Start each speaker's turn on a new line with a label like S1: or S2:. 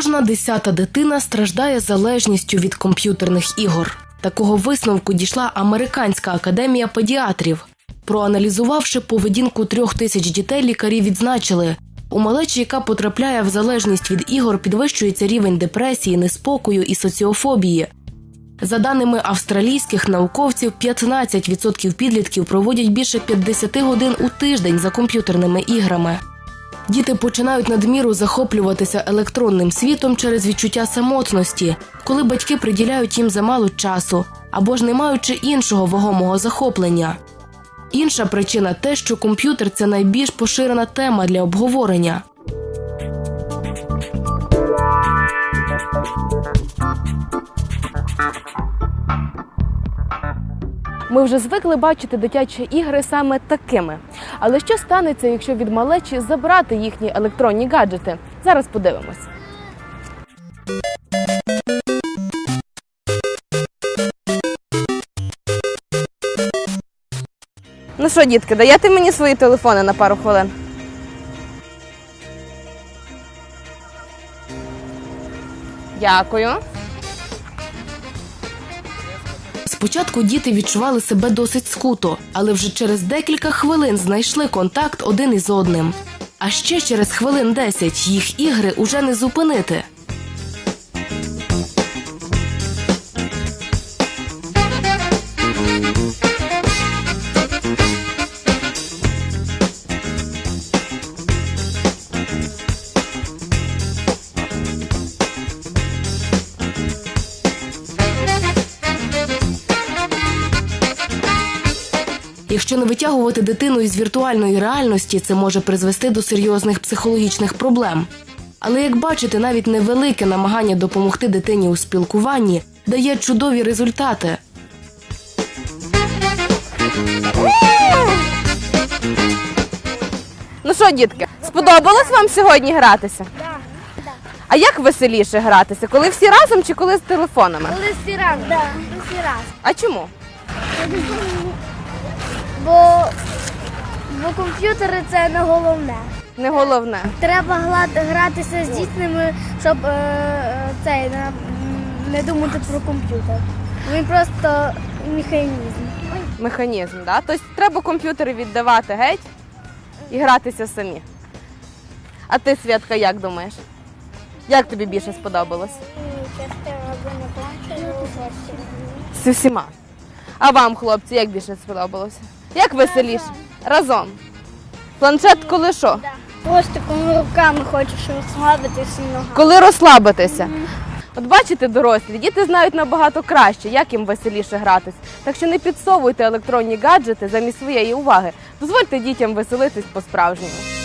S1: Кожна десята дитина страждає залежністю від комп'ютерних ігор. Такого висновку дійшла Американська академія педіатрів. Проаналізувавши поведінку трьох тисяч дітей, лікарі відзначили, у малечі, яка потрапляє в залежність від ігор, підвищується рівень депресії, неспокою і соціофобії. За даними австралійських науковців, 15% підлітків проводять більше 50 годин у тиждень за комп'ютерними іграми. Діти починають надміру захоплюватися електронним світом через відчуття самотності, коли батьки приділяють їм замало часу або ж не маючи іншого вагомого захоплення. Інша причина те, що комп'ютер це найбільш поширена тема для обговорення. Ми вже звикли бачити дитячі ігри саме такими. Але що станеться, якщо від малечі забрати їхні електронні гаджети? Зараз подивимось. Ну що, дітки, даєте мені свої телефони на пару хвилин? Дякую. Спочатку діти відчували себе досить скуто, але вже через декілька хвилин знайшли контакт один із одним. А ще через хвилин 10 їх ігри уже не зупинити. Якщо не витягувати дитину із віртуальної реальності, це може призвести до серйозних психологічних проблем. Але як бачите, навіть невелике намагання допомогти дитині у спілкуванні дає чудові результати. Ну що, дітки, сподобалось вам сьогодні гратися? А як веселіше гратися? Коли всі разом чи коли з телефонами?
S2: Коли всі раз, да. всі раз.
S1: А чому?
S2: Бо, бо комп'ютери це не головне.
S1: Не головне.
S2: Треба гратися з дітьми, щоб е, цей, не, думати про комп'ютер. Він просто механізм.
S1: Механізм, да? Тобто треба комп'ютери віддавати геть і гратися самі. А ти, Святка, як думаєш? Як тобі більше сподобалось? З усіма. А вам, хлопці, як більше сподобалося? Як веселіше? Разом. Планшет коли що?
S2: Просто такими руками хочеш розслабитися ногами.
S1: Коли розслабитися. От бачите, дорослі, діти знають набагато краще, як їм веселіше гратись. Так що не підсовуйте електронні гаджети замість своєї уваги. Дозвольте дітям веселитись по-справжньому.